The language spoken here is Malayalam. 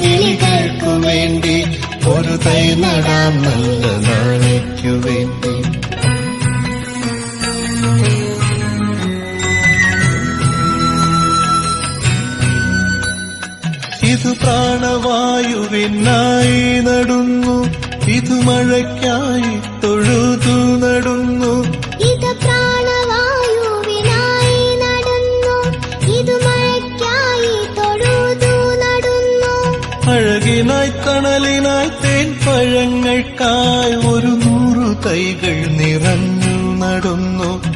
കിളികൾക്കു വേണ്ടി ഒരു തൈ നടാം നല്ല നാളേക്കു വേണ്ടി. ഇത് പ്രാണവായുവിനായി നടുന്നു. ഇതു മഴയ്ക്കായി തൊഴുതു നടുന്നു. ഇത് പ്രാണവായുവിനായി നടന്നു. ഇത് മഴയ്ക്കായി തൊഴുതു നടന്നു. അഴകിനായി കണലിനായി തേൻ പഴങ്ങൾക്കായി ഒരു നൂറു തൈകൾ നിറഞ്ഞു നടുന്നു.